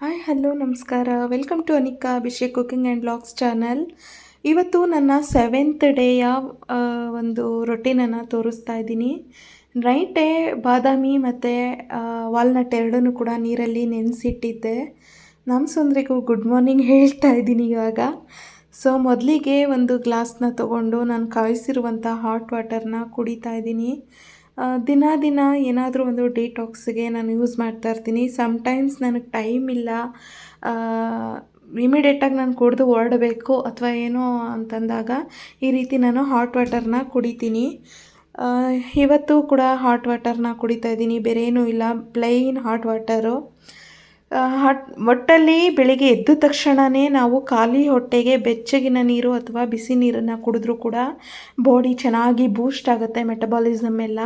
Hi, hello, ನಮಸ್ಕಾರ. Welcome to Anika Abhishek cooking and vlogs channel ಇವತ್ತು ನನ್ನ seventh ಡೇಯ ಒಂದು ರೊಟೀನನ್ನು ತೋರಿಸ್ತಾ ಇದ್ದೀನಿ. ನೈಟೇ ಬಾದಾಮಿ ಮತ್ತು ವಾಲ್ನಟ್ ಎರಡನ್ನೂ ಕೂಡ ನೀರಲ್ಲಿ ನೆನೆಸಿಟ್ಟಿದ್ದೆ. ನಮ್ಮ ಸುಂದರಿಗೂ ಗುಡ್ ಮಾರ್ನಿಂಗ್ ಹೇಳ್ತಾ ಇದ್ದೀನಿ ಇವಾಗ. ಸೊ ಮೊದಲಿಗೆ ಒಂದು ಗ್ಲಾಸ್ನ ತಗೊಂಡು ನಾನು ಕಾಯಿಸಿರುವಂಥ ಹಾಟ್ ವಾಟರ್ನ ಕುಡಿತಾ ಇದ್ದೀನಿ. ದಿನ ದಿನ ಏನಾದರೂ ಒಂದು ಡಿಟಾಕ್ಸ್ಗೆ ನಾನು ಯೂಸ್ ಮಾಡ್ತಾ ಇರ್ತೀನಿ. ಸಮ್ಟೈಮ್ಸ್ ನನಗೆ ಟೈಮ್ ಇಲ್ಲ. ಇಮಿಡಿಯೇಟಾಗಿ ನಾನು ಕುಡಿದು ಹೊರಡಬೇಕು ಅಥವಾ ಏನೋ ಅಂತಂದಾಗ ಈ ರೀತಿ ನಾನು ಹಾಟ್ ವಾಟರ್ನ ಕುಡಿತೀನಿ. ಇವತ್ತು ಕೂಡ ಹಾಟ್ ವಾಟರ್ನ ಕುಡಿತಾ ಇದ್ದೀನಿ. ಬೇರೆ ಏನೂ ಇಲ್ಲ. ಪ್ಲೈನ್ ಹಾಟ್ ವಾಟರು ಒಟ್ಟಲ್ಲಿ ಬೆಳಿಗ್ಗೆ ಎದ್ದ ತಕ್ಷಣವೇ ನಾವು ಖಾಲಿ ಹೊಟ್ಟೆಗೆ ಬೆಚ್ಚಗಿನ ನೀರು ಅಥವಾ ಬಿಸಿ ನೀರನ್ನು ಕುಡಿದ್ರೂ ಕೂಡ ಬಾಡಿ ಚೆನ್ನಾಗಿ ಬೂಸ್ಟ್ ಆಗುತ್ತೆ ಮೆಟಬಾಲಿಸಮ್ ಎಲ್ಲ.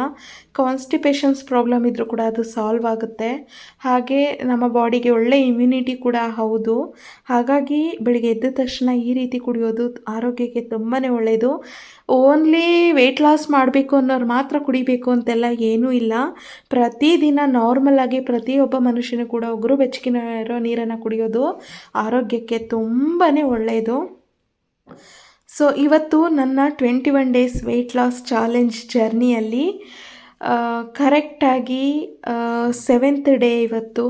ಕಾನ್ಸ್ಟಿಪೇಷನ್ಸ್ ಪ್ರಾಬ್ಲಮ್ ಇದ್ದರೂ ಕೂಡ ಅದು ಸಾಲ್ವ್ ಆಗುತ್ತೆ. ಹಾಗೆ ನಮ್ಮ ಬಾಡಿಗೆ ಒಳ್ಳೆ ಇಮ್ಯುನಿಟಿ ಕೂಡ ಹೌದು. ಹಾಗಾಗಿ ಬೆಳಿಗ್ಗೆ ಎದ್ದ ತಕ್ಷಣ ಈ ರೀತಿ ಕುಡಿಯೋದು ಆರೋಗ್ಯಕ್ಕೆ ತುಂಬಾ ಒಳ್ಳೆಯದು ಓನ್ಲಿ ವೆಯ್ಟ್ ಲಾಸ್ ಮಾಡಬೇಕು ಅನ್ನೋರು ಮಾತ್ರ ಕುಡಿಬೇಕು ಅಂತೆಲ್ಲ ಏನೂ ಇಲ್ಲ. ಪ್ರತಿದಿನ ನಾರ್ಮಲ್ ಆಗಿ ಪ್ರತಿಯೊಬ್ಬ ಮನುಷ್ಯನೂ ಕೂಡ ಉಗುರು ಬೆಚ್ಚಗಿನ ಇರೋ ನೀರನ್ನು ಕುಡಿಯೋದು ಆರೋಗ್ಯಕ್ಕೆ ತುಂಬಾ ಒಳ್ಳೆಯದು ಸೊ ಇವತ್ತು ನನ್ನ twenty one days weight loss challenge ಜರ್ನಿಯಲ್ಲಿ ಕರೆಕ್ಟಾಗಿ ಸೆವೆಂತ್ ಡೇ ಇವತ್ತು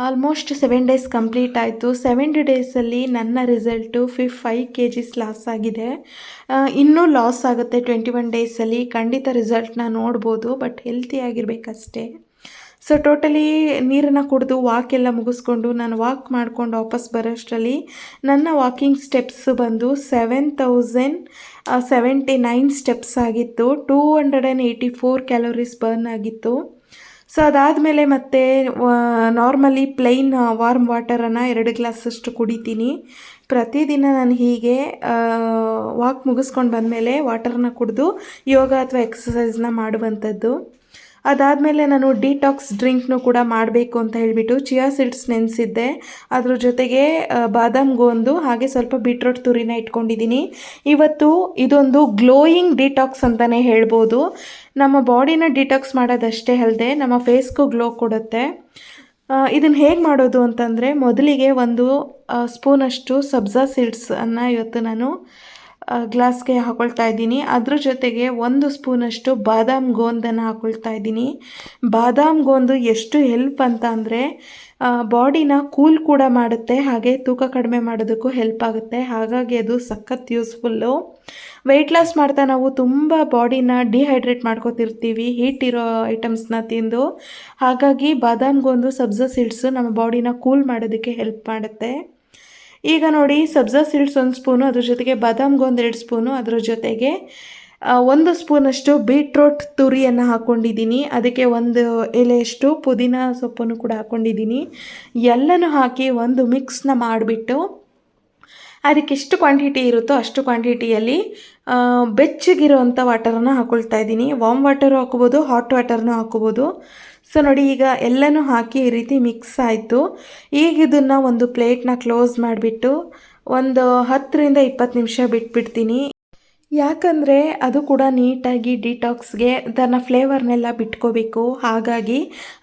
ಆಲ್ಮೋಸ್ಟ್ ಸೆವೆನ್ ಡೇಸ್ ಕಂಪ್ಲೀಟ್ ಆಯಿತು. ಸೆವೆನ್ ಡೇಸಲ್ಲಿ ನನ್ನ ರಿಸಲ್ಟು ಫಿಫ್ ಫೈವ್ ಕೆ ಜಿಸ್ ಲಾಸ್ ಆಗಿದೆ ಇನ್ನೂ ಲಾಸ್ ಆಗುತ್ತೆ ಟ್ವೆಂಟಿ ಒನ್ ಡೇಸಲ್ಲಿ ಖಂಡಿತ ರಿಸಲ್ಟ್ನ ನೋಡ್ಬೋದು ಬಟ್ ಹೆಲ್ತಿಯಾಗಿರ್ಬೇಕಷ್ಟೇ ಸೊ ಟೋಟಲಿ ನೀರನ್ನು ಕುಡಿದು ವಾಕ್ ಎಲ್ಲ ಮುಗಿಸ್ಕೊಂಡು ನಾನು ವಾಕ್ ಮಾಡ್ಕೊಂಡು ವಾಪಸ್ ಬರೋಷ್ಟರಲ್ಲಿ ನನ್ನ ವಾಕಿಂಗ್ ಸ್ಟೆಪ್ಸ್ ಬಂದು seven thousand seventy nine steps ಆಗಿತ್ತು. Two hundred and eighty four calories burn ಆಗಿತ್ತು. ಸೊ ಅದಾದಮೇಲೆ ಮತ್ತೆ ನಾರ್ಮಲಿ ಪ್ಲೈನ್ ವಾರ್ಮ್ ವಾಟರನ್ನು ಎರಡು ಗ್ಲಾಸಷ್ಟು ಕುಡಿತೀನಿ. ಪ್ರತಿದಿನ ನಾನು ಹೀಗೆ ವಾಕ್ ಮುಗಿಸ್ಕೊಂಡು ಬಂದಮೇಲೆ ವಾಟರನ್ನ ಕುಡಿದು ಯೋಗ ಅಥವಾ ಎಕ್ಸಸೈಸ್ನ ಮಾಡುವಂಥದ್ದು. ಅದಾದಮೇಲೆ ನಾನು ಡಿಟಾಕ್ಸ್ ಡ್ರಿಂಕ್ನು ಕೂಡ ಮಾಡಬೇಕು ಅಂತ ಹೇಳಿಬಿಟ್ಟು ಚಿಯಾ ಸೀಡ್ಸ್ ನೆನೆಸಿದ್ದೆ. ಅದ್ರ ಜೊತೆಗೆ ಬಾದಾಮ್ ಗೋಂದು, ಹಾಗೆ ಸ್ವಲ್ಪ ಬೀಟ್ರೋಟ್ ತುರಿನ ಇಟ್ಕೊಂಡಿದ್ದೀನಿ. ಇವತ್ತು ಇದೊಂದು ಗ್ಲೋಯಿಂಗ್ ಡಿಟಾಕ್ಸ್ ಅಂತಲೇ ಹೇಳ್ಬೋದು. ನಮ್ಮ ಬಾಡಿನ ಡಿಟಾಕ್ಸ್ ಮಾಡೋದಷ್ಟೇ ಅಲ್ಲದೆ ನಮ್ಮ ಫೇಸ್ಗೂ ಗ್ಲೋ ಕೊಡುತ್ತೆ. ಇದನ್ನು ಹೇಗೆ ಮಾಡೋದು ಅಂತಂದರೆ, ಮೊದಲಿಗೆ ಒಂದು ಸ್ಪೂನಷ್ಟು ಸಬ್ಜಾ ಸೀಡ್ಸನ್ನು ಇವತ್ತು ನಾನು ಗ್ಲಾಸ್ಗೆ ಹಾಕೊಳ್ತಾ ಇದ್ದೀನಿ. ಅದ್ರ ಜೊತೆಗೆ ಒಂದು ಸ್ಪೂನಷ್ಟು ಬಾದಾಮ್ ಗೋಂದನ್ನು ಹಾಕೊಳ್ತಾ ಇದ್ದೀನಿ. ಬಾದಾಮ್ ಗೋಂದು ಎಷ್ಟು ಹೆಲ್ಪ್ ಅಂತ ಅಂದರೆ ಬಾಡಿನ ಕೂಲ್ ಕೂಡ ಮಾಡುತ್ತೆ, ಹಾಗೆ ತೂಕ ಕಡಿಮೆ ಮಾಡೋದಕ್ಕೂ ಹೆಲ್ಪ್ ಆಗುತ್ತೆ. ಹಾಗಾಗಿ ಅದು ಸಖತ್ ಯೂಸ್ಫುಲ್ಲು ವೆಯ್ಟ್ ಲಾಸ್ ಮಾಡ್ತಾ ನಾವು ತುಂಬ ಬಾಡಿನ ಡಿಹೈಡ್ರೇಟ್ ಮಾಡ್ಕೋತಿರ್ತೀವಿ ಹೀಟ್ ಇರೋ ಐಟಮ್ಸ್ನ ತಿಂದು. ಹಾಗಾಗಿ ಬಾದಾಮ್ ಗೋಂದು ಸಬ್ಜಾ ಸೀಡ್ಸು ನಮ್ಮ ಬಾಡಿನ ಕೂಲ್ ಮಾಡೋದಕ್ಕೆ ಹೆಲ್ಪ್ ಮಾಡುತ್ತೆ. ಈಗ ನೋಡಿ ಸಬ್ಜಾ ಸೀಡ್ಸ್ ಒಂದು ಸ್ಪೂನು, ಅದ್ರ ಜೊತೆಗೆ ಬಾದಾಮ್ಗೆ ಎರಡು ಸ್ಪೂನು, ಅದ್ರ ಜೊತೆಗೆ ಒಂದು ಸ್ಪೂನಷ್ಟು ಬೀಟ್ರೋಟ್ ತುರಿಯನ್ನು ಹಾಕ್ಕೊಂಡಿದ್ದೀನಿ ಅದಕ್ಕೆ ಒಂದು ಎಲೆಯಷ್ಟು ಪುದೀನ ಸೊಪ್ಪನ್ನು ಕೂಡ ಹಾಕ್ಕೊಂಡಿದ್ದೀನಿ ಎಲ್ಲನೂ ಹಾಕಿ ಒಂದು ಮಿಕ್ಸ್ನ ಮಾಡಿಬಿಟ್ಟು, ಅದಕ್ಕೆ ಎಷ್ಟು ಕ್ವಾಂಟಿಟಿ ಇರುತ್ತೋ ಅಷ್ಟು ಕ್ವಾಂಟಿಟಿಯಲ್ಲಿ ಬೆಚ್ಚಗಿರುವಂಥ ವಾಟರನ್ನು ಹಾಕ್ಕೊಳ್ತಾ ಇದ್ದೀನಿ. ವಾಮ್ ವಾಟರು ಹಾಕ್ಬೋದು, ಹಾಟ್ ವಾಟರ್ನೂ ಹಾಕೋಬೋದು. ಸೊ ನೋಡಿ, ಈಗ ಎಲ್ಲನೂ ಹಾಕಿ ಈ ರೀತಿ ಮಿಕ್ಸ್ ಆಯಿತು. ಈಗ ಇದನ್ನು ಒಂದು ಪ್ಲೇಟ್ನ ಕ್ಲೋಸ್ ಮಾಡಿಬಿಟ್ಟು ಒಂದು ಹತ್ತರಿಂದ ಇಪ್ಪತ್ತು ನಿಮಿಷ ಬಿಟ್ಬಿಡ್ತೀನಿ. ಯಾಕಂದರೆ ಅದು ಕೂಡ ನೀಟಾಗಿ ಡಿಟಾಕ್ಸ್ಗೆ ತನ್ನ ಫ್ಲೇವರ್ನೆಲ್ಲ ಬಿಟ್ಕೋಬೇಕು. ಹಾಗಾಗಿ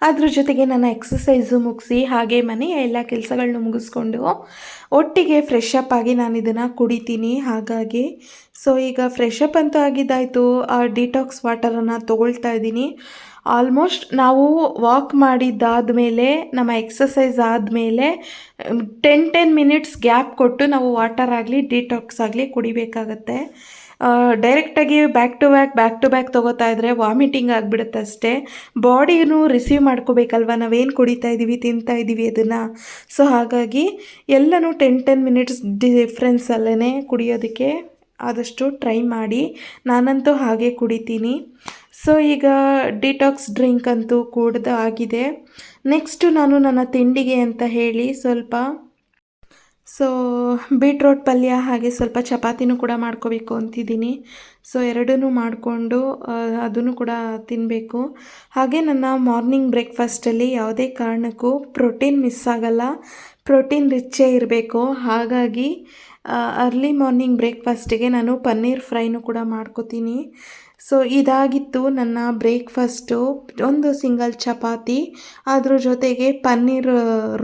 ಅದ್ರ ಜೊತೆಗೆ ನನ್ನ ಎಕ್ಸಸೈಸು ಮುಗಿಸಿ, ಹಾಗೆ ಮನೆಯ ಎಲ್ಲ ಕೆಲಸಗಳನ್ನ ಮುಗಿಸ್ಕೊಂಡು ಒಟ್ಟಿಗೆ ಫ್ರೆಶ್ ಅಪ್ ಆಗಿ ನಾನು ಇದನ್ನು ಕುಡಿತೀನಿ. ಹಾಗಾಗಿ ಸೊ ಈಗ ಫ್ರೆಶ್ ಅಪ್ ಅಂತೂ ಆಗಿದ್ದಾಯಿತು. ಆ ಡಿಟಾಕ್ಸ್ ವಾಟರನ್ನು ತೊಗೊಳ್ತಾ ಇದ್ದೀನಿ. ಆಲ್ಮೋಸ್ಟ್ ನಾವು ವಾಕ್ ಮಾಡಿದ್ದಾದಮೇಲೆ, ನಮ್ಮ ಎಕ್ಸಸೈಸ್ ಆದಮೇಲೆ ಟೆನ್ ಟೆನ್ ಮಿನಿಟ್ಸ್ ಗ್ಯಾಪ್ ಕೊಟ್ಟು ನಾವು ವಾಟರ್ ಆಗಲಿ ಡಿಟಾಕ್ಸ್ ಆಗಲಿ ಕುಡಿಬೇಕಾಗತ್ತೆ. ಡೈರೆಕ್ಟಾಗಿ back to back back to back ತೊಗೋತಾ ಇದ್ದರೆ ವಾಮಿಟಿಂಗ್ ಆಗಿಬಿಡುತ್ತೆ ಅಷ್ಟೇ. ಬಾಡಿನೂ ರಿಸೀವ್ ಮಾಡ್ಕೋಬೇಕಲ್ವ? ನಾವೇನು ಕುಡಿತಾ ಇದ್ದೀವಿ ತಿಂತಾ ಇದ್ದೀವಿ ಅದನ್ನು. ಸೊ ಹಾಗಾಗಿ ಎಲ್ಲನೂ ಟೆನ್ ಟೆನ್ ಮಿನಿಟ್ಸ್ ಡಿಫ್ರೆನ್ಸಲ್ಲೇ ಕುಡಿಯೋದಕ್ಕೆ ಆದಷ್ಟು ಟ್ರೈ ಮಾಡಿ, ನಾನಂತೂ ಹಾಗೆ ಕುಡಿತೀನಿ. ಸೊ ಈಗ ಡಿಟಾಕ್ಸ್ ಡ್ರಿಂಕ್ ಅಂತೂ ಕುಡ್ದು ಆಗಿದೆ. ನೆಕ್ಸ್ಟು ನಾನು ನನ್ನ ತಿಂಡಿಗೆ ಅಂತ ಹೇಳಿ ಸ್ವಲ್ಪ ಸೊ ಬೀಟ್ರೋಟ್ ಪಲ್ಯ ಹಾಗೆ ಸ್ವಲ್ಪ ಚಪಾತಿನೂ ಕೂಡ ಮಾಡ್ಕೋಬೇಕು ಅಂತಿದ್ದೀನಿ. ಸೊ ಎರಡನ್ನೂ ಮಾಡಿಕೊಂಡು ಅದನ್ನು ಕೂಡ ತಿನ್ನಬೇಕು ಹಾಗೆ ನನ್ನ ಮಾರ್ನಿಂಗ್ ಬ್ರೇಕ್ಫಾಸ್ಟಲ್ಲಿ ಯಾವುದೇ ಕಾರಣಕ್ಕೂ ಪ್ರೋಟೀನ್ ಮಿಸ್ ಆಗಲ್ಲ. ಪ್ರೋಟೀನ್ ರಿಚ್ಚೇ ಇರಬೇಕು. ಹಾಗಾಗಿ ಅರ್ಲಿ ಮಾರ್ನಿಂಗ್ ಬ್ರೇಕ್ಫಾಸ್ಟಿಗೆ ನಾನು ಪನ್ನೀರ್ ಫ್ರೈನೂ ಕೂಡ ಮಾಡ್ಕೋತೀನಿ. ಸೊ ಇದಾಗಿತ್ತು ನನ್ನ ಬ್ರೇಕ್ಫಾಸ್ಟು ಒಂದು ಸಿಂಗಲ್ ಚಪಾತಿ, ಅದ್ರ ಜೊತೆಗೆ ಪನ್ನೀರ್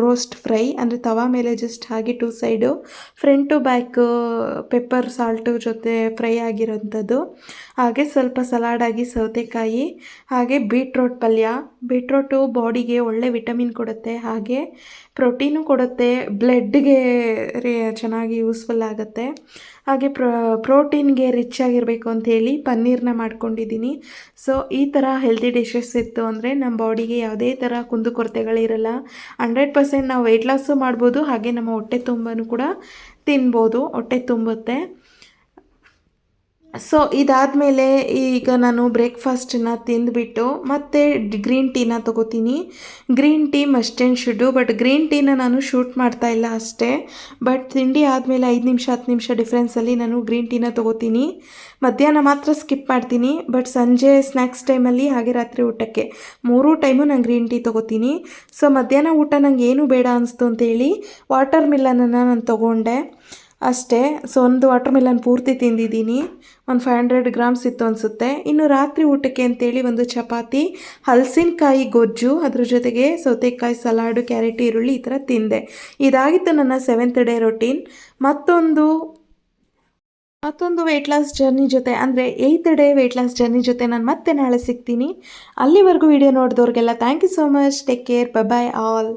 ರೋಸ್ಟ್ ಫ್ರೈ ಅಂದರೆ ತವಾ ಮೇಲೆ ಜಸ್ಟ್ ಹಾಗೆ two side front to back pepper salt ಜೊತೆ ಫ್ರೈ ಆಗಿರೋಂಥದ್ದು. ಹಾಗೆ ಸ್ವಲ್ಪ ಸಲಾಡ್ ಆಗಿ ಸೌತೆಕಾಯಿ, ಹಾಗೆ ಬೀಟ್ರೋಟ್ ಪಲ್ಯ. ಬೀಟ್ರೋಟು ಬಾಡಿಗೆ ಒಳ್ಳೆ ವಿಟಮಿನ್ ಕೊಡುತ್ತೆ, ಹಾಗೆ ಪ್ರೋಟೀನು ಕೊಡುತ್ತೆ ಬ್ಲಡ್ಗೆ ಚೆನ್ನಾಗಿ ಯೂಸ್ಫುಲ್ ಆಗುತ್ತೆ. ಹಾಗೆ ಪ್ರೋ, ಪ್ರೋಟೀನ್ಗೆ ರಿಚ್ ಆಗಿರಬೇಕು ಅಂಥೇಳಿ ಪನ್ನೀರ್ನ ಮಾಡ್ಕೊಂಡಿದ್ದೀನಿ. ಸೊ ಈ ಥರ ಹೆಲ್ದಿ ಡಿಶಸ್ ಇತ್ತು ಅಂದರೆ ನಮ್ಮ ಬಾಡಿಗೆ ಯಾವುದೇ ಥರ ಕುಂದುಕೊರತೆಗಳಿರಲ್ಲ ಹಂಡ್ರೆಡ್ ಪರ್ಸೆಂಟ್ ನಾವು ವೆಯ್ಟ್ ಲಾಸು ಮಾಡ್ಬೋದು. ಹಾಗೆ ನಮ್ಮ ಹೊಟ್ಟೆ ತುಂಬನೂ ಕೂಡ ತಿನ್ಬೋದು. ಹೊಟ್ಟೆ ತುಂಬುತ್ತೆ. ಸೊ ಇದಾದಮೇಲೆ ಈಗ ನಾನು ಬ್ರೇಕ್ಫಾಸ್ಟನ್ನ ತಿಂದುಬಿಟ್ಟು ಮತ್ತೆ ಗ್ರೀನ್ ಟೀನ ತೊಗೋತೀನಿ. Green tea must and should but green ಟೀನ ನಾನು ಶೂಟ್ ಮಾಡ್ತಾ ಇಲ್ಲ ಅಷ್ಟೇ. ಬಟ್ ತಿಂಡಿ ಆದಮೇಲೆ ಐದು ನಿಮಿಷ, ಹತ್ತು ನಿಮಿಷ ಡಿಫ್ರೆನ್ಸಲ್ಲಿ ನಾನು ಗ್ರೀನ್ ಟೀನ ತೊಗೋತೀನಿ. ಮಧ್ಯಾಹ್ನ ಮಾತ್ರ ಸ್ಕಿಪ್ ಮಾಡ್ತೀನಿ ಬಟ್ ಸಂಜೆ ಸ್ನ್ಯಾಕ್ಸ್ ಟೈಮಲ್ಲಿ ಹಾಗೆ ರಾತ್ರಿ ಊಟಕ್ಕೆ. ಮೂರೂ ಟೈಮು ನಾನು ಗ್ರೀನ್ ಟೀ ತೊಗೋತೀನಿ. ಸೊ ಮಧ್ಯಾಹ್ನ ಊಟ ನಂಗೆ ಏನು ಬೇಡ ಅನಿಸ್ತು ಅಂತೇಳಿ ವಾಟರ್ ಮಿಲನನ್ನು ನಾನು ತೊಗೊಂಡೆ. ಅಷ್ಟೇ ಸೊ ಒಂದು ವಾಟರ್ ಮೆಲನ್ ಪೂರ್ತಿ ತಿಂದಿದ್ದೀನಿ. ಒಂದು ಫೈವ್ ಹಂಡ್ರೆಡ್ ಗ್ರಾಮ್ಸ್ ಇತ್ತು ಅನಿಸುತ್ತೆ. ಇನ್ನು ರಾತ್ರಿ ಊಟಕ್ಕೆ ಅಂತೇಳಿ ಒಂದು ಚಪಾತಿ, ಹಲಸಿನಕಾಯಿ ಗೊಜ್ಜು, ಅದ್ರ ಜೊತೆಗೆ ಸೌತೆಕಾಯಿ ಸಲಾಡು, ಕ್ಯಾರೆಟ್, ಈರುಳ್ಳಿ ಈ ಥರ ತಿಂದೆ. ಇದಾಗಿತ್ತು ನನ್ನ ಸೆವೆಂತ್ ಡೇ ರೊಟೀನ್ ಮತ್ತೊಂದು ಮತ್ತೊಂದು ವೆಯ್ಟ್ ಲಾಸ್ ಜರ್ನಿ ಜೊತೆ, ಅಂದರೆ eighth day weight loss journey ಜೊತೆ ನಾನು ಮತ್ತೆ ನಾಳೆ ಸಿಗ್ತೀನಿ. ಅಲ್ಲಿವರೆಗೂ video ನೋಡಿದವ್ರಿಗೆಲ್ಲ thank you so much take care bye bye all